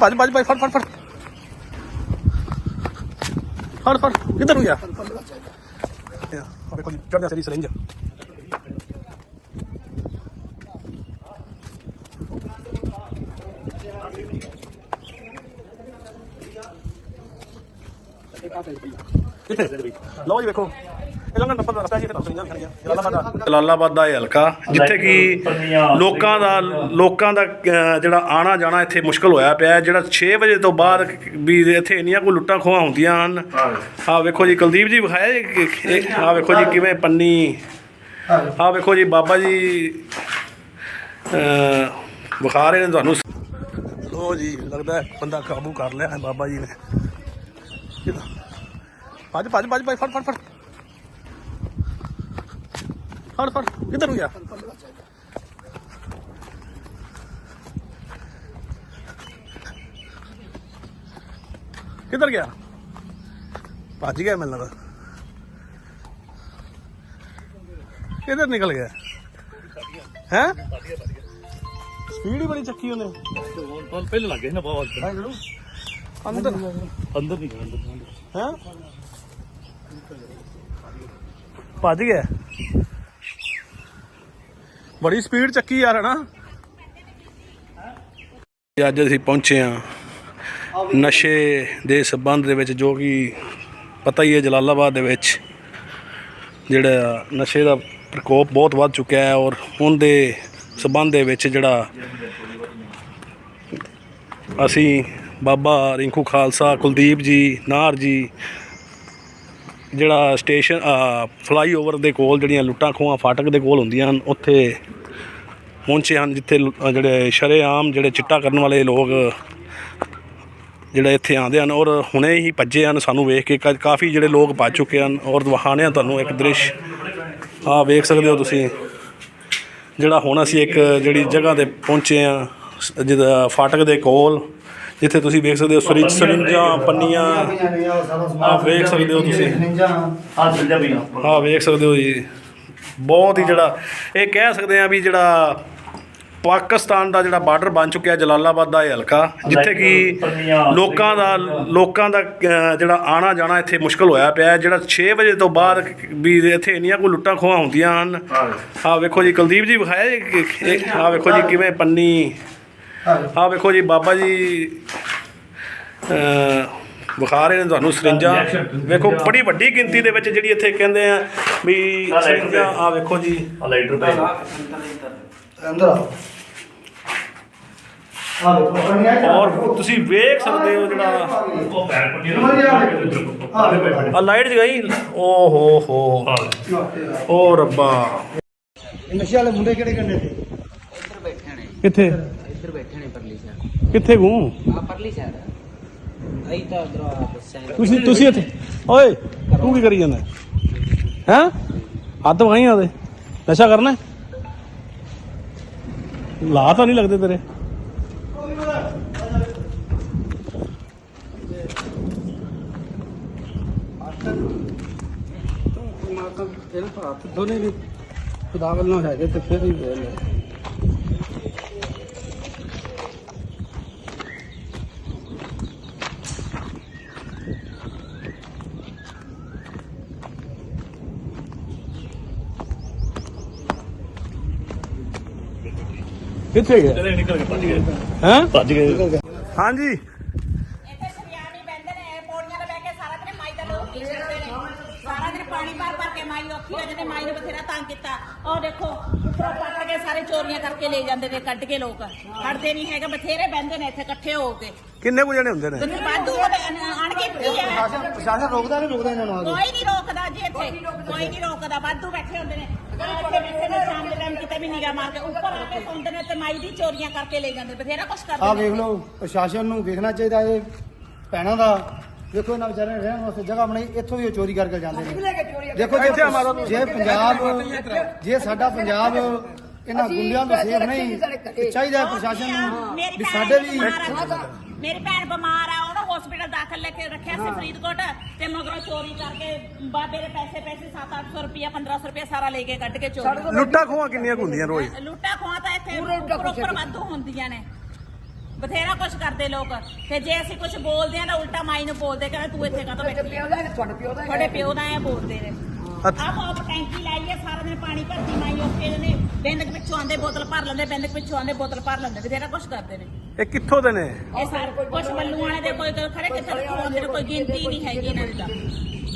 ਭੱਜ ਭੱਜ ਭੱਜ ਫੜ ਫੜ ਫੜ। ਫੜ ਫੜ। ਕਿੱਧਰ ਨੂੰ ਗਿਆ? ਆ ਵੇਖੋ ਚੜ੍ਹਦਾ ਸਰੀ ਸਰਿੰਜ। ਕਿੱਥੇ? ਲਓ ਜੀ, ਵੇਖੋ। ਨੰਬਰ ਖੜੀਆਂ ਜਲਾਲਾਬਾਦ ਦਾ ਜਲਾਲਾਬਾਦ ਦਾ ਇਹ ਹਲਕਾ ਜਿੱਥੇ ਕਿ ਲੋਕਾਂ ਦਾ ਲੋਕਾਂ ਦਾ ਅਹ, ਜਿਹੜਾ ਆਣਾ ਜਾਣਾ ਇੱਥੇ ਮੁਸ਼ਕਲ ਹੋਇਆ ਪਿਆ ਹੈ। ਜਿਹੜਾ 6 ਵਜੇ ਤੋਂ ਬਾਅਦ ਵੀ ਇੱਥੇ ਇੰਨੀਆਂ ਕੋਈ ਲੁੱਟਾਂ ਖੋਹਾਂ ਹੁੰਦੀਆਂ ਹਨ। ਆਹ ਵੇਖੋ ਜੀ ਕੁਲਦੀਪ ਜੀ ਵਿਖਾਇਆ ਆਹ ਵੇਖੋ ਜੀ ਕਿਵੇਂ ਪੰਨੀ। ਆਹ ਵੇਖੋ ਜੀ ਬਾਬਾ ਜੀ ਅਹ, ਵਿਖਾ ਰਹੇ ਨੇ ਤੁਹਾਨੂੰ। ਲੋ ਜੀ ਲੱਗਦਾ ਹੈ ਬੰਦਾ ਕਾਬੂ ਕਰ ਲਿਆ ਹੈ ਬਾਬਾ ਜੀ ਨੇ। ਭੱਜ ਭੱਜ ਭੱਜ ਭੱਜ ਫੜ ਫੜ ਫੜ। ਫੜ ਫੜ ਕਿੱਧਰ ਨੂੰ ਗਿਆ ਕਿੱਧਰ ਗਿਆ ਭੱਜ ਗਿਆ ਮੈਨੂੰ ਲੱਗਦਾ ਕਿੱਧਰ ਨਿਕਲ ਗਿਆ ਹੈ ਸਪੀਡ ਹੀ ਬੜੀ ਚੱਕੀ ਉਹਨੇ ਹੁਣ ਪਹਿਲਾਂ ਲੱਗੇ ਸੀ ਨਾ ਬਹੁਤ ਅੰਦਰ ਅੰਦਰ ਨਹੀਂ ਗਿਆ ਅੰਦਰ ਹੈ ਭੱਜ ਗਿਆ ਬੜੀ ਸਪੀਡ ਚੱਕੀ ਯਾਰ, ਹਨਾ? ਅੱਜ ਅਸੀਂ ਪਹੁੰਚੇ ਆ ਨਸ਼ੇ ਦੇ ਸਬੰਧ ਦੇ ਵਿੱਚ, ਜੋ ਕਿ ਪਤਾ ਹੀ ਹੈ ਜਲਾਲਾਬਾਦ ਦੇ ਵਿੱਚ, ਜਿਹੜਾ ਨਸ਼ੇ ਦਾ ਪ੍ਰਕੋਪ ਬਹੁਤ ਵੱਧ ਚੁੱਕਿਆ ਹੈ ਔਰ ਉਹਦੇ ਸਬੰਧ ਦੇ ਵਿੱਚ ਜਿਹੜਾ ਅਸੀਂ ਬਾਬਾ ਰਿੰਕੂ ਖਾਲਸਾ, ਕੁਲਦੀਪ ਜੀ ਨਾਰ ਜੀ ਜਿਹੜਾ ਸਟੇਸ਼ਨ ਫਲਾਈਓਵਰ ਦੇ ਕੋਲ ਜਿਹੜੀਆਂ ਲੁੱਟਾਂ ਖੋਹਾਂ ਫਾਟਕ ਦੇ ਕੋਲ ਹੁੰਦੀਆਂ ਹਨ, ਉੱਥੇ ਪਹੁੰਚੇ ਹਨ, ਜਿੱਥੇ ਲੁ- ਜਿਹੜੇ ਸ਼ਰੇਆਮ ਜਿਹੜੇ ਚਿੱਟਾ ਕਰਨ ਵਾਲੇ ਲੋਕ ਜਿਹੜੇ ਇੱਥੇ ਆਉਂਦੇ ਹਨ ਔਰ ਹੁਣੇ ਹੀ ਭੱਜੇ ਹਨ। ਸਾਨੂੰ ਵੇਖ ਕੇ ਕਾ- ਕਾਫੀ ਜਿਹੜੇ ਲੋਕ ਭੱਜ ਚੁੱਕੇ ਹਨ ਔਰ ਦਿਖਾਉਂਦੇ ਆ ਤੁਹਾਨੂੰ ਇੱਕ ਦ੍ਰਿਸ਼ ਆਹ ਵੇਖ ਸਕਦੇ ਹੋ ਤੁਸੀਂ, ਜਿਹੜਾ ਹੁਣ ਅਸੀਂ ਇੱਕ ਜਿਹੜੀ ਜਗ੍ਹਾ ਤੇ ਪਹੁੰਚੇ ਆ ਜਿਹਦਾ ਫਾਟਕ ਦੇ ਕੋਲ ਜਿੱਥੇ ਤੁਸੀਂ ਵੇਖ ਸਕਦੇ ਹੋ ਸਰਿੰਜ ਸਰਿੰਜਾਂ ਪੰਨੀਆਂ। ਆਹ ਵੇਖ ਸਕਦੇ ਹੋ ਤੁਸੀਂ। ਆ ਵੀ ਆਹ ਵੇਖ ਸਕਦੇ ਹੋ ਜੀ। ਬਹੁਤ ਹੀ ਜਿਹੜਾ ਇਹ ਕਹਿ ਸਕਦੇ ਆ ਵੀ ਜਿਹੜਾ ਪਾਕਿਸਤਾਨ ਦਾ ਜਿਹੜਾ ਬਾਰਡਰ ਬਣ ਚੁੱਕਿਆ ਜਲਾਲਾਬਾਦ ਦਾ ਇਹ ਹਲਕਾ ਜਿੱਥੇ ਕਿ ਲੋਕਾਂ ਦਾ ਲੋਕਾਂ ਦਾ ਜਿਹੜਾ ਆਣਾ ਜਾਣਾ ਇੱਥੇ ਮੁਸ਼ਕਲ ਹੋਇਆ ਪਿਆ ਹੈ। ਜਿਹੜਾ 6 ਵਜੇ ਤੋਂ ਬਾਅਦ ਵੀ ਇੱਥੇ ਇੰਨੀਆਂ ਕੋਈ ਲੁੱਟਾਂ ਖੋਹਾਂ ਹੁੰਦੀਆਂ ਹਨ। ਆਹ ਵੇਖੋ ਜੀ ਕੁਲਦੀਪ ਜੀ ਵਿਖਾਇਆ ਆਹ ਵੇਖੋ ਜੀ ਕਿਵੇਂ ਪੰਨੀ ਆਹ ਵੇਖੋ ਜੀ ਬਾਬਾ ਜੀ ਅਹ, ਵਿਖਾ ਰਹੇ ਨੇ ਤੁਹਾਨੂੰ ਸਰਿੰਜਾਂ। ਵੇਖੋ ਬੜੀ ਵੱਡੀ ਗਿਣਤੀ ਦੇ ਵਿੱਚ ਜਿਹੜੀ ਇੱਥੇ ਕਹਿੰਦੇ ਆ ਵੀ ਸਰਿੰਜਾਂ ਆਹ ਵੇਖੋ ਜੀ। ਆ ਲਾਈਟਰ ਪੈ ਅੰਦਰ ਆਓ। ਆ ਦੇਖੋ ਬਣਿਆ ਔਰ ਤੁਸੀਂ ਵੇਖ ਸਕਦੇ ਹੋ ਜਿਹੜਾ ਉਹ ਪੈਰ ਪੱਟੀ ਆ ਆ ਲਾਈਟ ਜਗਾਈ ਓ ਹੋ। ਹੋ ਓ ਰੱਬਾ। ਨਸ਼ੇ ਵਾਲੇ ਮੁੰਡੇ ਕਿਹੜੇ ਕੰਨੇ ਤੇ? ਇੱਧਰ ਬੈਠੇ ਨੇ। ਕਿੱਥੇ ਇੱਧਰ ਬੈਠੇ ਨੇ ਪਰਲੀ ਸਾਈਡ ਕਿੱਥੇ ਗੂੰ ਆ ਪਰਲੀ ਸਾਈਡ ਅਈ ਤਾਂ ਉਧਰ ਆ ਬੱਸਾਂ ਤੁਸੀਂ ਤੁਸੀਂ ਇੱਥੇ ਓਏ ਤੂੰ ਕੀ ਕਰੀ ਜਾਂਦਾ? ਹੈ? ਹੱਥ ਵਗਾਈਆਂ ਦੇ ਨਸ਼ਾ ਕਰਨਾ ਹੈ? ਲਾ ਤਾਂ ਨਹੀਂ ਲੱਗਦੇ ਤੇਰੇ। ਹੱਥ ਦੋਨੇ ਵੀ ਖੁਦਾ ਵੱਲੋਂ ਹੈਗੇ ਤੇ ਫਿਰ ਹੀ ਵੇਲ ਕਿੱਥੇ ਨਿਕਲ ਕੇ ਭੱਜ ਗਏ। ਹੈ? ਭੱਜ ਗਏ। ਹਾਂਜੀ ਇੱਥੇ ਸਰਿਆਣੀ ਬੈੰਦੇ ਨੇ ਪੌੜੀਆਂ ਤੇ ਬਹਿ ਕੇ ਸਾਰਾ ਦਿਨ ਮਾਈ ਦਾ ਲੋਕ ਕੀ ਕਰਦੇ ਨੇ ਸਾਰਾ ਦਿਨ ਪਾਣੀ ਭਰ ਭਰ ਕੇ ਮਾਈ ਔਖੀ ਹੋ ਜਾਂਦੀ ਮਾਈ ਨੇ ਬਥੇਰਾ ਤੰਗ ਕੀਤਾ ਉਹ ਦੇਖੋ ਉੱਪਰੋਂ ਪੱਟ ਕੇ ਸਾਰੇ ਚੋਰੀਆਂ ਕਰਕੇ ਲੈ ਜਾਂਦੇ ਨੇ ਕੱਢ ਕੇ ਲੋਕ। ਖੜਦੇ ਨਹੀਂ ਹੈਗੇ ਬਥੇਰੇ ਬੈੰਦੇ ਨੇ ਇੱਥੇ ਇਕੱਠੇ ਹੋ ਕੇ। ਕਿੰਨੇ ਕੁ ਜਣੇ ਹੁੰਦੇ ਨੇ? ਤੈਨੂੰ ਵਾਧੂ ਆਣ ਕੇ ਹੈ ਪ੍ਰਸ਼ਾਸਨ ਰੋਕਦਾ ਨਹੀਂ ਰੋਕਦਾ ਇਹਨਾਂ ਨੂੰ ਕੋਈ ਨਹੀਂ ਰੋਕਦਾ ਜੀ ਇੱਥੇ। ਕੋਈ ਨਹੀਂ ਰੋਕਦਾ। ਵਾਧੂ ਬੈਠੇ ਹੁੰਦੇ ਨੇ। ਇੱਥੇ ਬੈਠੇ ਨੇ ਸ਼ਾਮ ਦੇ ਟਾਈਮ ਕਿਤੇ ਵੀ ਨਿਗਾਹ ਮਾਰ ਕੇ ਉੱਪਰ ਆ ਕੇ ਸੌਂਦੇ ਨੇ ਤੇ ਮਾਈ ਦੀ ਚੋਰੀਆਂ ਕਰਕੇ ਲੈ ਜਾਂਦੇ ਬਥੇਰਾ ਕੁਛ ਕਰਦੇ ਆ ਨੇ। ਵੇਖ ਲਓ ਪ੍ਰਸ਼ਾਸਨ ਨੂੰ ਵੇਖਣਾ ਚਾਹੀਦਾ ਇਹ ਭੈਣਾਂ ਦਾ। ਦੇਖੋ ਇਹਨਾਂ ਵਿਚਾਰਿਆਂ ਨੇ ਰਹਿਣ ਵਾਸਤੇ ਜਗ੍ਹਾ ਬਣਾਈ ਇੱਥੋਂ ਵੀ ਉਹ ਚੋਰੀ ਕਰਕੇ ਜਾਂਦੇ ਨੇ। ਦੇਖੋ ਜੇ ਜੇ ਪੰਜਾਬ ਜੇ ਸਾਡਾ ਪੰਜਾਬ ਇਹਨਾਂ ਗੁੰਡਿਆਂ ਤੋਂ ਸੇਫ ਨਹੀਂ ਚਾਹੀਦਾ ਹੈ ਪ੍ਰਸ਼ਾਸਨ ਨੂੰ ਮੇਰੀ ਵੀ ਭੈਣ ਸਾਡੇ ਵੀ ਬਿਮਾਰ ਆ। ਮੇਰੀ ਭੈਣ ਬਿਮਾਰ ਆ ਉਹਨੂੰ ਹਸਪੀਟਲ ਦਾਖਲ ਲੈ ਕੇ ਰੱਖਿਆ ਸੀ ਫਰੀਦਕੋਟ ਤੇ ਮਗਰੋਂ ਚੋਰੀ ਕਰਕੇ ਬਾਬੇ ਦੇ ਪੈਸੇ ਪੈਸੇ 7-800 ਰੁਪਇਆ 1500 ਰੁਪਇਆ ਸਾਰਾ ਲੈ ਕੇ ਕੱਢ ਕੇ ਚੋਰੀ ਲੁੱਟਾਂ ਖੋਹਾਂ ਕਿੰਨੀਆਂ ਕੁ ਹੁੰਦੀਆਂ ਰੋਜ਼? ਲੁੱਟਾ ਖੋਆ ਤਾਂ ਇੱਥੇ ਉੱਪਰ ਉੱਪਰ ਵਾਧੂ ਹੁੰਦੀਆਂ ਨੇ। ਬਥੇਰਾ ਕੁਝ ਕਰਦੇ ਲੋਕ। ਤੇ ਜੇ ਅਸੀਂ ਕੁਝ ਬੋਲਦੇ ਆ ਤਾਂ ਉਲਟਾ ਮਾਈ ਨੂੰ ਬੋਲਦੇ ਕਹਿੰਦੇ ਤੂੰ ਇੱਥੇ ਕਾਹਤੋਂ ਬੈਠੀ ਪਿਓ ਦਾ ਤੁਹਾਡੇ ਪਿਓ ਦਾ ਤੁਹਾਡੇ ਪਿਓ ਦਾ ਐ ਬੋਲਦੇ ਨੇ। ਆਹ ਆਪ ਟੈਂਕੀ ਲਾਈਏ ਸਾਰਾ ਦਿਨ ਪਾਣੀ ਭਰਦੀ ਮਾਈ ਉੱਥੇ ਨੇ ਬਿੰਦਕ ਪਿੱਛੋਂ ਆਂਦੇ ਬੋਤਲ ਭਰ ਲੈਂਦੇ ਬਿੰਦਕ ਪਿੱਛੋਂ ਆਂਦੇ ਬੋਤਲ ਭਰ ਲੈਂਦੇ ਬਥੇਰਾ ਕੁਝ ਕਰਦੇ ਨੇ। ਇਹ ਕਿੱਥੋਂ ਦੇ ਨੇ? ਇਹ ਸਾਰੇ ਕੁਝ ਮੱਲੂ ਵਾਲੇ ਦੇ ਕੋਈ ਖੜੇ ਕਿੱਥੇ ਆਉਂਦੇ ਨੇ ਕੋਈ ਗਿਣਤੀ ਨਹੀਂ ਹੈਗੀ ਇਹਨਾਂ ਦੀ ਤਾਂ।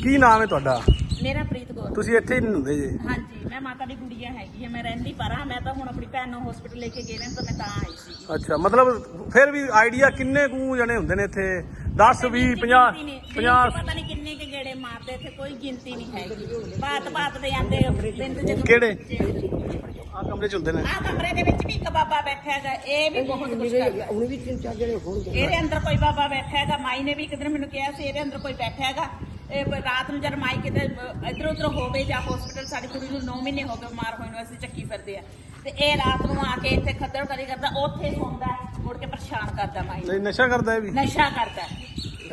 ਕੀ ਨਾਮ ਹੈ ਤੁਹਾਡਾ? ਮੇਰਾ ਪ੍ਰੀਤ ਕੌਰ। ਤੁਸੀਂ ਇੱਥੇ ਹੀ ਨਹੀਂ ਹੁੰਦੇ ਜੀ। ਹਾਂਜੀ ਮੈਂ ਮਾਤਾ ਦੀ ਗੁੜੀਆ ਹੈਗੀ ਮੈਂ ਰਹਿੰਦੀ ਪਰਾਂ ਮੈਂ ਤਾਂ ਹੁਣ ਆਪਣੀ ਭੈਣ ਨੂੰ ਹਸਪੀਟਲ ਲੈ ਕੇ ਗਏ ਨੇ ਤਾਂ ਮੈਂ ਤਾਂ ਆਈ ਸੀ। ਅੱਛਾ ਮਤਲਬ ਫਿਰ ਵੀ ਆਈਡੀਆ ਕਿੰਨੇ ਕੁ ਜਣੇ ਹੁੰਦੇ ਨੇ ਇੱਥੇ? 10 20 50 50 ਪਤਾ ਨਹੀਂ ਕਿੰਨੇ ਕੇ ਗੇੜੇ ਮਾਰਦੇ ਇੱਥੇ ਕੋਈ ਗਿਣਤੀ ਨਹੀਂ ਹੈਗੀ। ਬਾਤ ਬਾਤ ਦੇ ਆਂਦੇ ਬਿੰਦ ਚ ਕਿਹੜੇ? ਆ ਕਮਰੇ ਚ ਹੁੰਦੇ ਨੇ। ਆ ਕਮਰੇ ਦੇ ਵਿੱਚ ਵੀ ਇੱਕ ਬਾਬਾ ਬੈਠਾ ਹੈਗਾ ਇਹ ਵੀ ਬਹੁਤ ਕੁਝ ਕਰਦਾ। ਹੁਣ ਵੀ ਤਿੰਨ ਚਾਰ ਜਣੇ ਹੋਣਗੇ। ਇਹਦੇ ਅੰਦਰ ਕੋਈ ਬਾਬਾ ਬੈਠਾ ਹੈਗਾ ਮਾਈ ਨੇ ਵੀ ਇੱਕ ਦਿਨ ਮੈਨੂੰ ਕਿਹਾ ਸੀ ਇਹਦੇ ਅੰਦਰ ਕੋਈ ਬੈਠਾ ਹੈਗਾ। ਇਹ ਰਾਤ ਨੂੰ ਜਦ ਮਾਈ ਕਿਤੇ ਇਧਰ ਉਧਰ ਹੋਵੇ ਜਾਂ ਹਸਪੀਟਲ ਸਾਡੀ ਕੁੜੀ ਨੂੰ 9 ਮਹੀਨੇ ਹੋ ਗਏ ਬਿਮਾਰ ਹੋਏ ਨੂੰ ਅਸੀਂ ਚੱਕੀ ਫਿਰਦੇ ਆ। ਤੇ ਇਹ ਰਾਤ ਨੂੰ ਆ ਕੇ ਇੱਥੇ ਖੱਦਰ ਕਰੀ ਕਰਦਾ ਉੱਥੇ ਸੌਂਦਾ ਮੁੜ ਕੇ ਪਰੇਸ਼ਾਨ ਕਰਦਾ ਮਾਈ। ਨਸ਼ਾ ਕਰਦਾ ਇਹ ਵੀ? ਨਸ਼ਾ ਕਰਦਾ।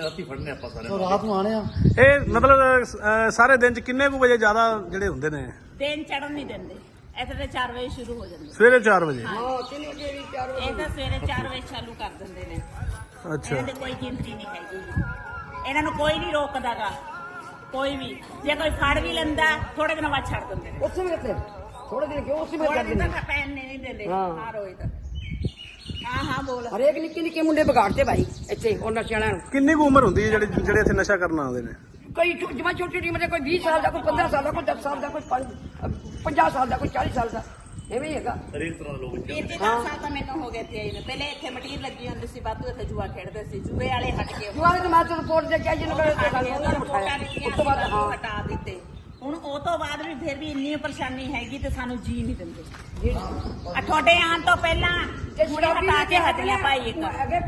ਰਾਤੀ ਫੜਨੇ ਆਪਾਂ ਸਾਰੇ ਸੋ ਰਾਤ ਨੂੰ ਆਣੇ ਆ। ਇਹ ਮਤਲਬ ਅਹ, ਸਾਰੇ ਦਿਨ ਚ ਕਿੰਨੇ ਕੁ ਵਜੇ ਜ਼ਿਆਦਾ ਜਿਹੜੇ ਹੁੰਦੇ ਨੇ? ਦਿਨ ਚੜਨ ਨਹੀਂ ਦਿੰਦੇ। ਇੱਥੇ ਤੇ 4 ਵਜੇ ਸ਼ੁਰੂ ਹੋ ਜਾਂਦੇ। ਸਵੇਰੇ 4 ਵਜੇ? ਇਹ ਤਾਂ ਸਵੇਰੇ 4 ਵਜੇ ਚਾਲੂ ਕਰ ਦਿੰਦੇ ਨੇ। ਅੱਛਾ। ਇਹਨਾਂ ਦੀ ਕੋਈ ਗਿਣਤੀ ਨਹੀਂ ਹੈਗੀ। ਇਹਨਾਂ ਨੂੰ ਕੋਈ ਨਹੀਂ ਰੋਕਦਾਗਾ। ਕੋਈ ਵੀ। ਜੇ ਕੋਈ ਫੜ ਵੀ ਲੈਂਦਾ ਥੋੜੇ ਦਿਨਾਂ ਬਾਅਦ ਛੱਡ ਦਿੰਦੇ ਨੇ। ਉੱਥੇ ਵੀ ਕਿੱਥੇ ਥੋੜੇ ਦਿਨ ਕਿਉਂ? ਉਸੇ ਵਿੱਚ ਥੋੜੇ ਦਿਨ ਨੇ। ਤੱਕ ਪੈਨ ਨਹੀਂ ਦਿੰਦੇ। ਹਾਂ। ਤਾਂ। ਹਾਂ ਹਾਂ ਬੋਲ। ਹਰੇਕ ਨਿੱਕੇ ਨਿੱਕੇ ਮੁੰਡੇ ਵਿਗਾੜਦੇ ਭਾਈ ਇੱਥੇ ਉਹ ਨਸ਼ਿਆਂ ਵਾਲਿਆਂ ਨੂੰ ਕਿੰਨੀ ਕੁ ਉਮਰ ਹੁੰਦੀ ਹੈ ਜਿਹੜੇ ਜਿਹੜੇ ਇੱਥੇ ਨਸ਼ਾ ਕਰਨ ਆਉਂਦੇ ਨੇ? ਕੋਈ ਜਵਾਂ ਛੋਟੀ ਉਮਰ ਦੇ ਕੋਈ 20 ਸਾਲ ਦਾ ਕੋਈ 15 ਸਾਲ ਦਾ ਕੋਈ 10 ਸਾਲ ਦਾ ਕੋਈ 50 ਸਾਲ ਦਾ ਕੋਈ 40 ਸਾਲ ਦਾ ਐਵੇਂ ਹੀ ਹੈਗਾ। ਹਰੇਕ ਤਰ੍ਹਾਂ ਦੇ ਲੋਕ ਵੀਰ ਜੀ ਦਸ ਸਾਲ ਤਾਂ ਮੈਨੂੰ ਹੋ ਗਏ ਤੇ ਆਈ ਨੂੰ। ਪਹਿਲੇ ਇੱਥੇ ਮਟੀਰ ਲੱਗੀ ਹੁੰਦੀ ਸੀ ਬਾਤੂ ਇੱਥੇ ਜੂਆ ਖੇਡਦੇ ਸੀ ਜੂਏ ਵਾਲੇ ਹਟ ਗਏ ਜਵਾਨ ਦੇ ਮਾਤ ਰਿਪੋਰਟ ਦੇ ਕੇ ਜਿਹਨੂੰ ਕਹਿੰਦੇ ਉਹਨਾਂ ਨੇ ਰਿਪੋਰਟਾਂ ਦਿੱਤੀਆਂ ਉਸ ਤੋਂ ਬਾਅਦ ਹਟਾ ਦਿੱਤੇ। ਹੁਣ ਉਹ ਤੋਂ ਬਾਅਦ ਵੀ ਫਿਰ ਵੀ ਇੰਨੀ ਪਰੇਸ਼ਾਨੀ ਹੈਗੀ ਤੇ ਸਾਨੂੰ ਜੀ ਨਹੀਂ ਦਿੰਦੇ। ਆ ਤੁਹਾਡੇ ਆਉਣ ਤੋਂ ਪਹਿਲਾਂ ਮੁੰਡੇ ਹਟਾ ਕੇ ਹਟੀਆਂ ਭਾਈ ਇੱਕ।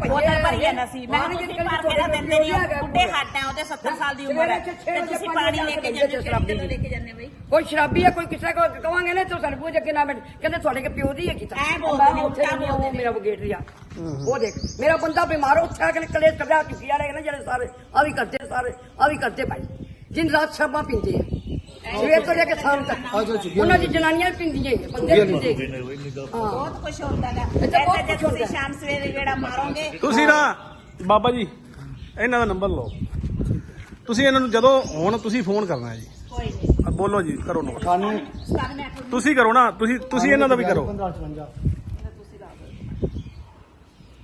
ਬੋਤਲ ਭਰੀ ਜਾਂਦਾ ਸੀ। ਮੈਂ ਕਿਹਾ ਤੁਸੀਂ ਕੇ ਨਾ ਦਿੰਦੇ ਨਹੀਂ। ਬੁੱਢੇ ਹੱਟ ਆ ਉਹਦੇ 70 ਸਾਲ ਦੀ ਉਮਰ ਹੈ। ਤੇ ਤੁਸੀਂ ਪਾਣੀ ਲੈ ਕੇ ਜਾਂਦੇ ਗੱਲੋਂ ਲੈ ਕੇ ਜਾਂਦੇ ਬਈ? ਕੋਈ ਸ਼ਰਾਬੀ ਹੈ ਕੋਈ ਕਿਸੇ ਕੋ ਕਵਾਂਗੇ ਨਾ ਤੂੰ ਸਾਡੇ ਪੂਜੇ ਅੱਗੇ ਨਾ ਬੈਠ ਕਹਿੰਦੇ ਤੁਹਾਡੇ ਕੇ ਪਿਓ ਦੀ ਹੈ ਕੀਤਾ। ਐਂ ਬੋਲਦੇ ਨੇ, ਉੱਥੇ ਨਹੀਂ ਬੋਲਦੇ। ਮੇਰਾ ਬਗੇਟ ਰਿਆ ਉਹ ਦੇਖ ਮੇਰਾ ਬੰਦਾ ਬਿਮਾਰ ਉੱਠਿਆ ਕਿ ਕਲੇਸ਼ ਕੱਢਿਆ ਚੁੱਕੀ ਵਾਲੇ ਨੇ ਜਿਹੜੇ ਸਾਰੇ ਆ ਵੀ ਕਰਦੇ ਸਾਰੇ ਆ ਵੀ ਕਰਦੇ ਭਾਈ। ਜਿੰਨ ਰਾਤ ਸ਼ਰਾਬਾਂ ਪੀਂਦੇ ਆ। ਸਵੇਰ ਤੋਂ ਲੈ ਕੇ ਸ਼ਾਮ ਤੱਕ। ਆ ਜੋ। ਚੁੱਕੀ ਉਹਨਾਂ ਦੀ ਜਨਾਨੀਆਂ ਵੀ ਪੀਂਦੀਆਂ ਹੀ ਆ, ਬੰਦੇ ਵੀ ਪੀਂਦੇ ਹਾਂ ਬਹੁਤ ਕੁਝ ਹੁੰਦਾ ਹੈ ਇੱਥੇ ਬਹੁਤ ਐਸੇ ਜੇ ਕੁਛ ਤੁਸੀਂ। ਸ਼ਾਮ ਸਵੇਰੇ ਜਿਹੜਾ ਮਾਰੋਗੇ ਤੁਸੀਂ ਨਾ ਬਾਬਾ ਜੀ ਇਹਨਾਂ ਦਾ ਨੰਬਰ ਲਓ। ਤੁਸੀਂ ਇਹਨਾਂ ਨੂੰ ਜਦੋਂ ਹੁਣ ਤੁਸੀਂ ਫੋਨ ਕਰਨਾ ਹੈ ਜੀ। ਕੋਈ ਨਹੀਂ। ਆ ਬੋਲੋ ਜੀ ਕਰੋ ਨੋਟ 98 ਸਾਹਮਣੇ ਅੱਠ ਤੁਸੀਂ ਕਰੋ ਨਾ ਤੁਸੀਂ ਤੁਸੀਂ ਇਹਨਾਂ ਦਾ ਵੀ ਕਰੋ। 1558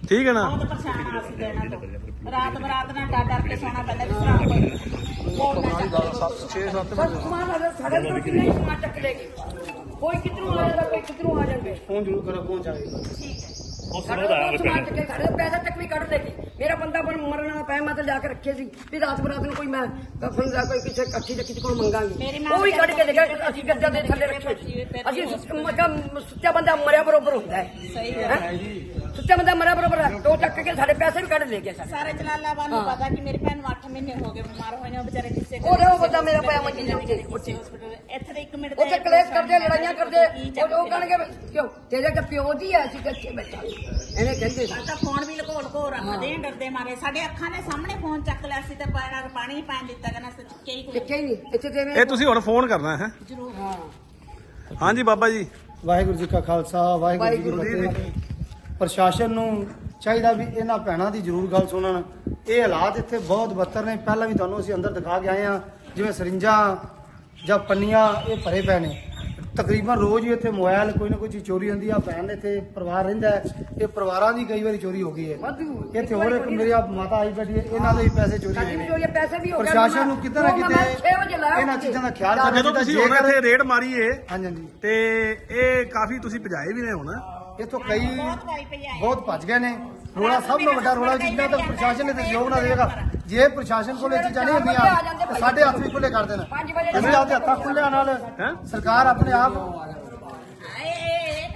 ਠੀਕ ਹੈ ਨਾ? ਬਹੁਤ ਪਰੇਸ਼ਾਨ ਆ ਅਸੀਂ ਦੇਣਾ ਤੋਂ। ਰਾਤ ਬਰਾਤ ਨਾਲ ਡਰ ਡਰ ਕੇ ਸੌਣਾ ਪੈਂਦਾ ਵੀ ਸਰਾਪ ਬੋਲਣਾ ਚਾਹੀਦਾ 6 7 ਬਸ ਸਮਾਨ ਆ ਸਾਡੇ ਤੋਂ ਕਿੰਨੇ ਹੀ ਸਮਾਨ ਚੱਕ ਲੇਗੀ ਕੋਈ ਕਿਧਰੋਂ ਆ ਜਾਂਦਾ ਕੋਈ ਕਿਧਰੋਂ ਆ ਜਾਂਦੇ ਫੋਨ ਜ਼ਰੂਰ ਕਰੋ ਪਹੁੰਚ ਜਾਏਗਾ ਉਸ ਸਾਡੇ ਨੂੰ ਦਾ ਕੋਲ ਸਮਾਨ ਚੱਕੇ ਸਾਡੇ ਤੋਂ ਪੈਸਾ ਤੱਕ ਵੀ ਕੱਢ ਦੇਗੀ ਮੇਰਾ ਬੰਦਾ ਬਣ ਮਰਨ ਵਾਲਾ ਪੈ ਮੈਂ ਤਾਂ ਲਿਆ ਕੇ ਰੱਖੇ ਸੀ ਵੀ ਰਾਤ ਬਰਾਤ ਨੂੰ ਕੋਈ ਮੈਂ ਕਫਨ ਦਾ ਕੋਈ ਕਿਸੇ ਕੱਠੀ ਚੱਕੀ ਕੋਲ ਮੰਗਾਂਗੇ ਉਹ ਵੀ ਕੱਢ ਕੇ ਦੇ ਗਿਆ ਅਸੀਂ ਗੱਜਾਂ ਦੇ ਥੱਲੇ ਰੱਖੇ ਸੀ ਅਸੀਂ ਮਤਲਬ ਸੁੱਚਾ ਬੰਦਾ ਮਰਿਆ ਬਰੋਬਰ ਹੁੰਦਾ ਹੈ ਸਹੀ ਹੈਂ? ਸੁੱਚਾ ਬੰਦਾ ਮਰਿਆ ਬਰੋਬਰ ਉਹ ਚੱਕ ਕੇ ਸਾਡੇ ਪੈਸੇ ਵੀ ਕੱਢ ਲੈ ਗਿਆ ਸਾਡੇ ਸਾਰੇ ਜਲਾਲਾਬਾਦ ਨੂੰ ਪਤਾ ਕਿ ਮੇਰੀ ਭੈਣ ਨੂੰ 8 ਮਹੀਨੇ ਹੋ ਗਏ ਬਿਮਾਰ ਹੋਏ ਨੇ ਉਹ ਵਿਚਾਰੇ ਕਿਸੇ ਉਹਦੇ ਉਹ ਬੰਦਾ ਮੇਰਾ ਪਿਆ ਮੰਜੀ ਦੇ ਵਿੱਚ। ਉੱਥੇ ਹਸਪੀਟਲ ਇੱਥੇ ਤਾਂ 1 ਮਿੰਟ ਉੱਥੇ ਕਲੇਸ਼ ਕਰਦੇ ਲੜਾਈਆਂ ਕਰਦੇ। ਉਹ ਉਹ ਕਹਿਣਗੇ ਕਿਉਂ? ਤੇਰੇ ਕਿ ਪਿਓ ਦੀ ਹੈ ਅਸੀਂ ਕਿੱਥੇ ਬੈਠਾ? ਐਵੇਂ ਕਹਿੰਦੇ ਸੀ ਤਾਂ ਫੋਨ ਵੀ ਲਕੋ ਲਕੋ ਰੱਖਦੇ ਆ ਡਰਦੇ ਮਾਰੇ। ਸਾਡੇ ਅੱਖਾਂ ਦੇ ਸਾਹਮਣੇ ਫੋਨ ਚੱਕ ਲਿਆ ਸੀ ਤੇ ਪੈਰਾਂ ਪਾਣੀ ਪਾਣ ਦਿੱਤਾ ਕਹਿੰਦਾ ਸੀ ਚੁੱਕਿਆ ਹੀ ਕੋਈ ਕਿੱਥੇ ਹੀ ਨਹੀਂ। ਇੱਥੇ ਤੇ ਇਹ ਤੁਸੀਂ ਹੁਣ ਫੋਨ ਕਰਨਾ ਹੈ? ਜ਼ਰੂਰ ਹਾਂ। ਹਾਂਜੀ ਬਾਬਾ ਜੀ। ਵਾਹਿਗੁਰੂ ਜੀ ਕਾ ਖਾਲਸਾ ਵਾਹਿਗੁਰੂ ਜੀ ਕੀ ਫਤਿਹ। ਪ੍ਰਸ਼ਾਸਨ ਨੂੰ ਚਾਹੀਦਾ ਵੀ ਇਹਨਾਂ ਭੈਣਾਂ ਦੀ ਜ਼ਰੂਰ ਗੱਲ ਸੁਣਨ। ਇਹ ਹਾਲਾਤ ਇੱਥੇ ਬਹੁਤ ਬੱਤਰ ਨੇ। ਪਹਿਲਾਂ ਵੀ ਤੁਹਾਨੂੰ ਅਸੀਂ ਅੰਦਰ ਦਿਖਾ ਕੇ ਆਏ ਆ ਜਿਵੇਂ ਸਰਿੰਜਾਂ ਜਾਂ ਪੰਨੀਆਂ ਇਹ ਭਰੇ ਪਏ ਨੇ। ਤਕਰੀਬਨ ਰੋਜ਼ ਹੀ ਇੱਥੇ ਮੋਬਾਈਲ ਕੋਈ ਨਾ ਕੋਈ ਚੀਜ਼ ਚੋਰੀ ਹੁੰਦੀ ਆ ਭੈਣ ਦੇ ਇੱਥੇ ਪਰਿਵਾਰ ਰਹਿੰਦਾ ਹੈ। ਇਹ ਪਰਿਵਾਰਾਂ ਦੀ ਕਈ ਵਾਰੀ ਚੋਰੀ ਹੋ ਗਈ ਹੈ। ਇੱਥੇ ਹੋਰ ਇੱਕ ਮੇਰੀ ਮਾਤਾ ਆਈ ਬੈਠੀ ਹੈ ਇਹਨਾਂ ਦੇ ਵੀ ਪੈਸੇ ਚੋਰੀ ਹੋਏ ਸਾਡੀ ਵੀ ਨੇ। ਜੋ ਪੈਸੇ ਵੀ ਹੋ ਗਏ। ਪ੍ਰਸ਼ਾਸਨ ਨੂੰ ਕਿਤੇ ਨਾ ਕਿਤੇ ਇਹਨਾਂ ਚੀਜ਼ਾਂ ਦਾ ਖਿਆਲ ਤਾਂ ਰੱਖਣਾ ਜਦੋਂ ਤੁਸੀਂ ਜੇਕਰ- ਇੱਥੇ ਰੇਡ ਮਾਰੀ ਏ ਹਾਂਜੀ ਹਾਂਜੀ। ਤੇ ਇਹ ਕਾਫੀ ਤੁਸੀਂ ਭਜਾਏ ਵੀ ਨੇ ਹੁਣ। ਇੱਥੋਂ ਕਈ ਬਹੁਤ ਭੱਜ ਗਏ ਨੇ। ਰੋਲਾ ਸਭ ਤੋਂ ਵੱਡਾ ਰੋਲਾ ਜਿੰਨਾ ਤੱਕ ਪ੍ਰਸ਼ਾਸਨ ਨੇ ਤੇ ਸਹਿਯੋਗ ਨਾ ਦੇਗਾ ਜੇ ਪ੍ਰਸ਼ਾਸਨ ਕੋਲ ਇਹ ਚੀਜ਼ਾਂ ਨਹੀਂ ਹੁੰਦੀਆਂ ਤਾਂ ਸਾਡੇ ਹੱਥ ਵੀ ਖੁੱਲੇ ਕਰ ਦੇਣ। ਅਸੀਂ ਆਪਦੇ ਹੱਥਾਂ ਖੁੱਲਿਆਂ ਨਾਲ? ਸਰਕਾਰ ਆਪਣੇ ਆਪ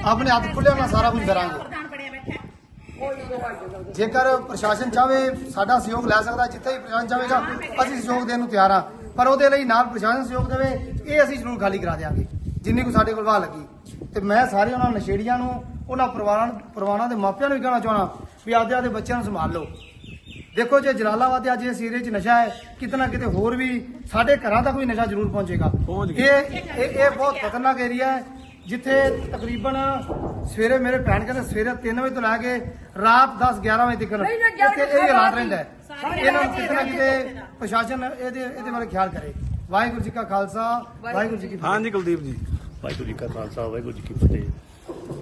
ਆਪਣੇ ਹੱਥ ਖੁੱਲਿਆਂ ਨਾਲ ਸਾਰਾ ਕੁਝ ਕਰਾਂਗੇ। ਜੇਕਰ ਪ੍ਰਸ਼ਾਸਨ ਚਾਵੇ ਸਾਡਾ ਸਹਿਯੋਗ ਲੈ ਸਕਦਾ ਜਿੱਥੇ ਵੀ ਪ੍ਰਸ਼ਾਸਨ ਚਾਹੇਗਾ ਅਸੀਂ ਸਹਿਯੋਗ ਦੇਣ ਨੂੰ ਤਿਆਰ ਆ ਪਰ ਉਹਦੇ ਲਈ ਨਾਲ ਪ੍ਰਸ਼ਾਸਨ ਸਹਿਯੋਗ ਦੇਵੇ ਇਹ ਅਸੀਂ ਜ਼ਰੂਰ ਖਾਲੀ ਕਰਾ ਦੇਵਾਂਗੇ ਜਿੰਨੀ ਕੁ ਸਾਡੇ ਕੋਲ ਵਾਹ ਲੱਗੀ। ਤੇ ਮੈਂ ਸਾਰੇ ਉਹਨਾਂ ਨਸ਼ੇੜੀਆਂ ਨੂੰ ਉਹਨਾਂ ਪਰਿਵਾਰਾਂ ਪਰਿਵਾਰਾਂ ਦੇ ਮਾਪਿਆਂ ਨੂੰ ਵੀ ਕਹਿਣਾ ਚਾਹਣਾ ਵੀ ਆਪਦੇ ਆਪਦੇ ਬੱਚਿਆਂ ਨੂੰ ਸੰਭਾਲ ਲਓ। ਦੇਖੋ ਜੇ ਜਲਾਲਾਬਾਦ ਦੇ ਅੱਜ ਇਸ ਏਰੀਏ 'ਚ ਨਸ਼ਾ ਹੈ ਕਿਤੇ ਨਾ ਕਿਤੇ ਹੋਰ ਵੀ ਸਾਡੇ ਘਰਾਂ ਤੱਕ ਵੀ ਨਸ਼ਾ ਜ਼ਰੂਰ ਪਹੁੰਚੇਗਾ। ਪਹੁੰਚ ਇਹ ਇਹ ਇਹ ਬਹੁਤ ਖਤਰਨਾਕ ਏਰੀਆ ਹੈ ਜਿੱਥੇ ਤਕਰੀਬਨ ਸਵੇਰੇ ਮੇਰੇ ਭੈਣ ਕਹਿੰਦੇ ਸਵੇਰੇ 3 ਵਜੇ ਤੋਂ ਲੈ ਕੇ ਰਾਤ 10 11 ਵਜੇ ਤੱਕ ਇੱਥੇ ਇਹ ਹਾਲਾਤ ਰਹਿੰਦਾ ਹੈ। ਇਹਨਾਂ ਨੂੰ ਰਾਤ ਕਿਤੇ ਨਾ ਕਿਤੇ ਪ੍ਰਸ਼ਾਸਨ ਇਹਦੇ ਇਹਦੇ ਬਾਰੇ ਖਿਆਲ ਕਰੇ। ਵਾਹਿਗੁਰੂ ਜੀ ਕਾ ਖਾਲਸਾ ਵਾਹਿਗੁਰੂ ਜੀ ਕੀ ਫਤਿਹ। ਹਾਂਜੀ ਕੁਲਦੀਪ ਜੀ। ਵਾਹਿਗੁਰੂ ਜੀ ਕਾ ਖਾਲਸਾ ਵਾਹਿਗੁਰੂ ਜੀ ਕੀ ਫਤਿਹ।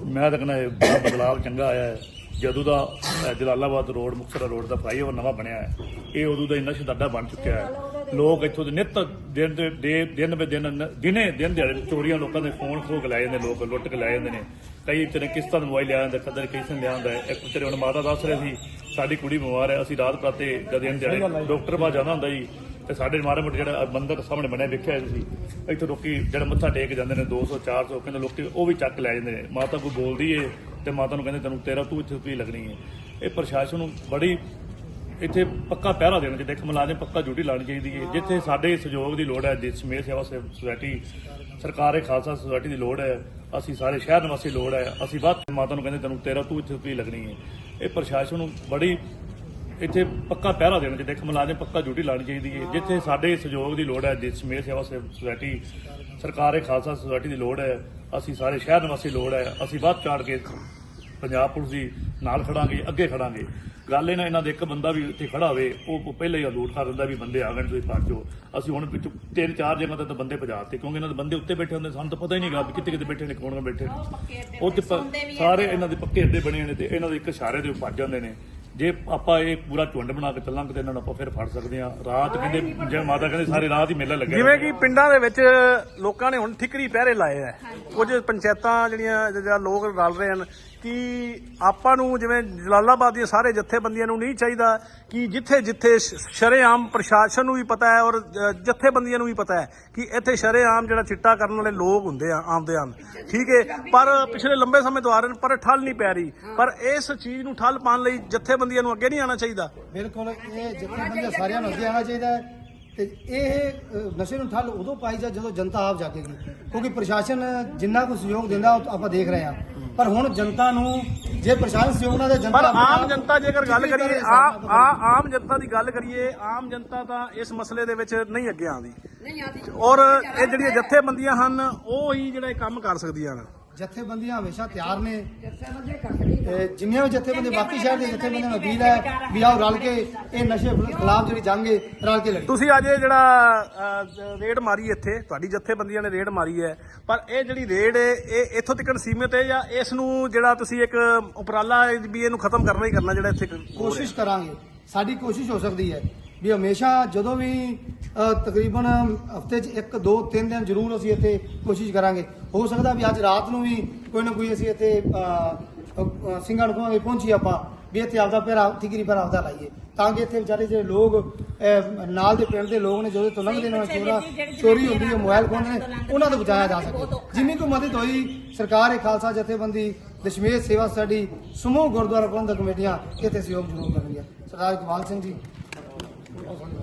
ਮੈਂ ਤਾਂ ਕਹਿੰਦਾ ਇਹ ਬੜਾ ਬਦਲਾਅ ਚੰਗਾ ਆਇਆ ਹੈ। ਜਦੋਂ ਦਾ ਅਹ, ਜਲਾਲਾਬਾਦ ਰੋਡ ਮੁਕਤਸਰ ਰੋਡ ਦਾ ਫਲਾਈਓਵਰ ਨਵਾਂ ਬਣਿਆ ਹੈ। ਇਹ ਉਦੋਂ ਦਾ ਇੰਨਾ ਸ਼ਦਾਡਾ ਬਣ ਚੁੱਕਿਆ ਹੈ। ਲੋਕ ਇੱਥੋਂ ਦੇ ਨਿੱਤ ਦਿਨ ਦੇ ਦੇ- ਦਿਨ ਬੇ ਦਿਨ ਨ- ਦਿਨੇ ਦਿਨ ਦਿਹਾੜੇ ਚੋਰੀਆਂ ਲੋਕਾਂ ਦੇ ਫੋਨ ਖੋਹ ਕੇ ਲੈ ਜਾਂਦੇ ਲੋਕ ਲੁੱਟ ਕੇ ਲੈ ਜਾਂਦੇ ਨੇ। ਕਈ ਤੇਰੇ ਕਿਸ਼ਤਾਂ ਦਾ ਮੋਬਾਈਲ ਲਿਆ ਜਾਂਦਾ ਕਦਰ ਕਿਸ਼ਨ ਲਿਆ ਹੁੰਦਾ ਹੈ। ਇੱਕ ਤੇਰੇ ਹੁਣ ਮਾਤਾ ਦੱਸ ਰਹੇ ਸੀ ਸਾਡੀ ਕੁੜੀ ਬਿਮਾਰ ਹੈ ਅਸੀਂ ਰਾਤ ਪ੍ਰਾਤੇ ਜਦ ਦਿਨ ਦਿਹਾੜੇ ਡਾਕਟਰ ਬਾਅਦ ਜਾਣਾ ਹੁੰਦਾ ਜੀ। ਤੇ ਸਾਡੇ ਮਾਰੇ ਮੋਟੇ ਜਿਹੜਾ ਮੰਦਰ ਸਾਹਮਣੇ ਬਣਿਆ, ਵੇਖਿਆ ਤੁਸੀਂ, ਇੱਥੋਂ ਲੋਕੀ ਜਿਹੜਾ ਮੱਥਾ ਟੇਕ ਜਾਂਦੇ ਨੇ 200 400 ਕਹਿੰਦੇ ਲੋਕੀ ਉਹ ਵੀ ਚੱਕ ਲੈ ਜਾਂਦੇ ਨੇ। ਮਾਤਾ ਕੋਈ ਬੋਲਦੀ ਏ ਤੇ ਮਾਤਾ ਨੂੰ ਕਹਿੰਦੇ ਤੈਨੂੰ ਤੇਰਾ, ਤੂੰ ਇੱਥੇ ਕੀ ਲੱਗਣੀ ਹੈ ਇਹ ਪ੍ਰਸ਼ਾਸਨ ਨੂੰ ਬੜੀ ਇੱਥੇ ਪੱਕਾ ਪਹਿਰਾ ਦੇਣਾ ਚਾਹੀਦਾ, ਇੱਕ ਮੁਲਾਜ਼ਮ ਪੱਕਾ ਡਿਊਟੀ ਲਾਣੀ ਚਾਹੀਦੀ ਹੈ ਜਿੱਥੇ ਸਾਡੇ ਸਹਿਯੋਗ ਦੀ ਲੋੜ ਹੈ, ਜਿਸ ਸਮੇਤ ਸੇਵਾ ਸੇ- ਸੁਸਾਇਟੀ, ਸਰਕਾਰੇ ਖਾਲਸਾ ਸੁਸਾਇਟੀ ਦੀ ਲੋੜ ਹੈ, ਅਸੀਂ ਸਾਰੇ ਸ਼ਹਿਰ ਨਿਵਾਸੀ ਲੋੜ ਹੈ, ਅਸੀਂ ਵੱਧ ਮਾਤਾ ਨੂੰ ਕਹਿੰਦੇ ਤੈਨੂੰ ਤੇਰਾ, ਤੂੰ ਇੱਥੇ ਕੀ ਲੱਗਣੀ ਹੈ ਇਹ ਪ੍ਰਸ਼ਾਸਨ ਨੂੰ ਬੜੀ ਇੱਥੇ ਪੱਕਾ ਪਹਿਰਾ ਦੇਣਾ ਚਾਹੀਦਾ ਇੱਕ ਮੁਲਾਜ਼ਮ ਪੱਕਾ ਡਿਊਟੀ ਲਾਣੀ ਚਾਹੀਦੀ ਹੈ। ਜਿੱਥੇ ਸਾਡੇ ਸਹਿਯੋਗ ਦੀ ਲੋੜ ਹੈ ਜਿਸ ਸਮੇਤ ਸੇਵਾ ਸੁਸਾਇਟੀ ਸਰਕਾਰੇ ਖਾਲਸਾ ਸੁਸਾਇਟੀ ਦੀ ਲੋੜ ਹੈ। ਅਸੀਂ ਸਾਰੇ ਸ਼ਹਿਰ ਨਿਵਾਸੀ ਲੋੜ ਹੈ। ਅਸੀਂ ਵੱਧ ਚਾੜ ਕੇ ਪੰਜਾਬ ਪੁਲਿਸ ਦੀ ਨਾਲ ਖੜਾਂਗੇ ਅੱਗੇ ਖੜਾਂਗੇ। ਗੱਲ ਇਹਨਾਂ ਇਹਨਾਂ ਦੇ ਇੱਕ ਬੰਦਾ ਵੀ ਇੱਥੇ ਖੜਾ ਹੋਵੇ ਉਹ ਪਹਿਲੇ ਹੀ ਅਲੂਟ ਕਰ ਦਿੰਦਾ ਵੀ ਬੰਦੇ ਆ ਗਏ ਨੇ, ਤੁਸੀਂ ਭੱਜੋ ਅਸੀਂ ਹੁਣ ਪਿੱਛੋਂ ਤਿੰਨ ਚਾਰ ਜਗ੍ਹਾ ਤੇ ਤਾਂ ਬੰਦੇ ਭਜਾਤੇ ਕਿਉਂਕਿ ਇਹਨਾਂ ਦੇ ਬੰਦੇ ਉੱਤੇ ਬੈਠੇ ਹੁੰਦੇ ਸਾਨੂੰ ਤਾਂ ਪਤਾ ਹੀ ਨਹੀਂਗਾ ਵੀ ਕਿੱਥੇ ਕਿੱਥੇ ਬੈਠੇ ਨੇ ਕੌਣ ਕੌਣ ਬੈਠੇ ਨੇ। ਉਹ ਤੇ ਸਾਰੇ ਇਹਨਾਂ ਦੇ ਪੱਕੇ ਅੱਡੇ ਬਣੇ ਨੇ ਤੇ ਇਹਨਾਂ ਦੇ ਇੱਕ ਇਸ਼ਾਰੇ ਦੇ ਭੱਜ ਜਾਂਦੇ ਨੇ। ਜੇ ਆਪਾਂ ਇਹ ਪੂਰਾ ਝੁੰਡ ਬਣਾ ਕੇ ਚੱਲਾਂਗੇ ਤੇ ਇਹਨਾਂ ਨੂੰ ਆਪਾਂ ਫਿਰ ਫੜ ਸਕਦੇ ਹਾਂ। ਰਾਤ ਕਹਿੰਦੇ ਜੇ ਮਾਤਾ ਕਹਿੰਦੇ ਸਾਰੇ ਰਾਤ ਹੀ ਮੇਲਾ ਲੱਗਿਆ ਜਿਵੇਂ ਕਿ ਪਿੰਡਾਂ ਦੇ ਵਿੱਚ ਲੋਕਾਂ ਨੇ ਹੁਣ ਠਿਕਰੀ ਪਹਿਰੇ ਲਾਏ ਆ। ਕੁਝ ਪੰਚਾਇਤਾਂ ਜਿਹੜੀਆਂ ਜਿਹੜਾ ਲੋਕ ਰਲ ਰਹੇ ਹਨ ਕਿ ਆਪਾਂ ਨੂੰ ਜਿਵੇਂ ਜਲਾਲਾਬਾਦ ਦੀਆਂ ਸਾਰੇ ਜਥੇਬੰਦੀਆਂ ਨੂੰ ਨਹੀਂ ਚਾਹੀਦਾ ਕਿ ਜਿੱਥੇ ਜਿੱਥੇ ਸ਼ਰੇਆਮ ਪ੍ਰਸ਼ਾਸਨ ਨੂੰ ਵੀ ਪਤਾ ਹੈ ਔਰ ਜਥੇਬੰਦੀਆਂ ਨੂੰ ਵੀ ਪਤਾ ਹੈ ਕਿ ਇੱਥੇ ਸ਼ਰੇਆਮ ਜਿਹੜਾ ਚਿੱਟਾ ਕਰਨ ਵਾਲੇ ਲੋਕ ਹੁੰਦੇ ਆ ਆਉਂਦੇ ਹਨ। ਠੀਕ ਹੈ ਪਰ ਪਿਛਲੇ ਲੰਬੇ ਸਮੇਂ ਤੋਂ ਆ ਰਹੇ ਪਰ ਠੱਲ ਨਹੀਂ ਪੈ ਰਹੀ। ਪਰ ਇਸ ਚੀਜ਼ ਨੂੰ ਠੱਲ ਪਾਉਣ ਲਈ ਜਥੇਬੰਦੀਆਂ ਨੂੰ ਅੱਗੇ ਨਹੀਂ ਆਉਣਾ ਚਾਹੀਦਾ। ਬਿਲਕੁਲ ਇਹ ਜਥੇਬੰਦੀਆਂ ਸਾਰਿਆਂ ਨੂੰ ਅੱਗੇ ਆਉਣਾ ਚਾਹੀਦਾ ਹੈ ਤੇ ਇਹ ਨਸ਼ੇ ਨੂੰ ਠੱਲ ਉਦੋਂ ਪਾਈ ਜਾ ਜਦੋਂ ਜਨਤਾ ਆਪ ਜਾਗੇਗੀ। ਕਿਉਂਕਿ ਪ੍ਰਸ਼ਾਸਨ ਜਿੰਨਾ ਕੁ ਸਹਿਯੋਗ ਦਿੰਦਾ ਉਹ ਆਪਾਂ ਦੇਖ ਰਹੇ ਹਾਂ। ਪਰ ਹੁਣ ਜਨਤਾ ਨੂੰ ਜੇ ਪ੍ਰਸ਼ਾਸਨ ਸਹਿਯੋਗ ਨਾਲ ਦੇ ਜਨਤਾ ਪਰ ਆਮ ਜਨਤਾ ਜੇਕਰ ਗੱਲ ਕਰੀਏ ਆ ਆਮ ਜਨਤਾ ਦੀ ਗੱਲ ਕਰੀਏ ਆਮ ਜਨਤਾ ਤਾਂ ਇਸ ਮਸਲੇ ਦੇ ਵਿੱਚ ਨਹੀਂ ਅੱਗੇ ਆਉਂਦੀ। ਨਹੀਂ ਆਦੀ ਔਰ ਇਹ ਜਿਹੜੀਆਂ ਜਥੇਬੰਦੀਆਂ ਹਨ ਉਹ ਹੀ ਜਿਹੜਾ ਕੰਮ ਕਰ ਸਕਦੀਆਂ ਹਨ। ਜਥੇਬੰਦੀਆਂ ਹਮੇਸ਼ਾ ਤਿਆਰ ਨੇ। ਤੇ ਜਿੰਨੀਆਂ ਵੀ ਜਥੇਬੰਦੀ ਬਾਕੀ ਸ਼ਹਿਰ ਦੇ ਜਥੇਬੰਦੀਆਂ ਨੂੰ ਅਪੀਲ ਹੈ ਵੀ ਆਓ ਰਲ ਕੇ ਇਹ ਨਸ਼ੇ ਖਿਲਾਫ ਜਿਹੜੀ ਜੰਗ ਹੈ ਰਲ ਕੇ ਲੜੀ। ਤੁਸੀਂ ਅੱਜ ਇਹ ਜਿਹੜਾ ਅ, ਰੇਡ ਮਾਰੀ ਇੱਥੇ ਤੁਹਾਡੀ ਜਥੇਬੰਦੀਆਂ ਨੇ ਰੇਡ ਮਾਰੀ ਹੈ ਪਰ ਇਹ ਜਿਹੜੀ ਰੇਡ ਹੈ ਇਹ ਇੱਥੋਂ ਤੱਕ ਸੀਮਿਤ ਹੈ ਜਾਂ ਇਸ ਨੂੰ ਜਿਹੜਾ ਤੁਸੀਂ ਇੱਕ ਉਪਰਾਲਾ ਹੈ ਵੀ ਇਹਨੂੰ ਖਤਮ ਕਰਨਾ ਹੀ ਕਰਨਾ ਜਿਹੜਾ ਇੱਥੇ ਹੋ ਰਿਹਾ? ਕੋਸ਼ਿਸ਼ ਕਰਾਂਗੇ। ਸਾਡੀ ਕੋਸ਼ਿਸ਼ ਹੋ ਸਕਦੀ ਹੈ। ਵੀ ਹਮੇਸ਼ਾ ਜਦੋਂ ਵੀ ਤਕਰੀਬਨ ਹਫ਼ਤੇ 'ਚ ਇੱਕ ਦੋ ਤਿੰਨ ਦਿਨ ਜ਼ਰੂਰ ਅਸੀਂ ਇੱਥੇ ਕੋਸ਼ਿਸ਼ ਕਰਾਂਗੇ। ਹੋ ਸਕਦਾ ਵੀ ਅੱਜ ਰਾਤ ਨੂੰ ਵੀ ਕੋਈ ਨਾ ਕੋਈ ਅਸੀਂ ਇੱਥੇ ਸਿੰਘਾਂ ਨੂੰ ਕਹਾਂਗੇ ਪਹੁੰਚੀ ਆਪਾਂ ਵੀ ਇੱਥੇ ਆਪਦਾ ਪਹਿਰਾ ਠਿਕਰੀ ਪਰ ਆਪਦਾ ਲਾਈਏ। ਤਾਂ ਕਿ ਇੱਥੇ ਵਿਚਾਰੇ ਜਿਹੜੇ ਲੋਕ ਨਾਲ ਦੇ ਪਿੰਡ ਦੇ ਲੋਕ ਨੇ ਜਦੋਂ ਤੋਂ ਲੰਘਦੇ ਨੇ ਚੋਰਾ ਚੋਰੀ ਹੁੰਦੀ ਹੈ ਮੋਬਾਈਲ ਖੋਹਦੇ ਨੇ ਉਹਨਾਂ ਤੋਂ ਬਚਾਇਆ ਜਾ ਸਕੇ। ਜਿੰਨੀ ਕੁ ਮਦਦ ਹੋਈ ਸਰਕਾਰ ਇਹ ਖਾਲਸਾ ਜਥੇਬੰਦੀ ਦਸ਼ਮੇਸ਼ ਸੇਵਾ ਸਾਡੀ ਸਮੂਹ ਗੁਰਦੁਆਰਾ ਪ੍ਰਬੰਧਕ ਕਮੇਟੀਆਂ ਇੱਥੇ ਸਹਿਯੋਗ ਜ਼ਰੂਰ ਕਰਨਗੀਆਂ। ਸਰਦਾਰ ਇਕਬਾਲ ਸਿੰਘ ਜੀ Thank you.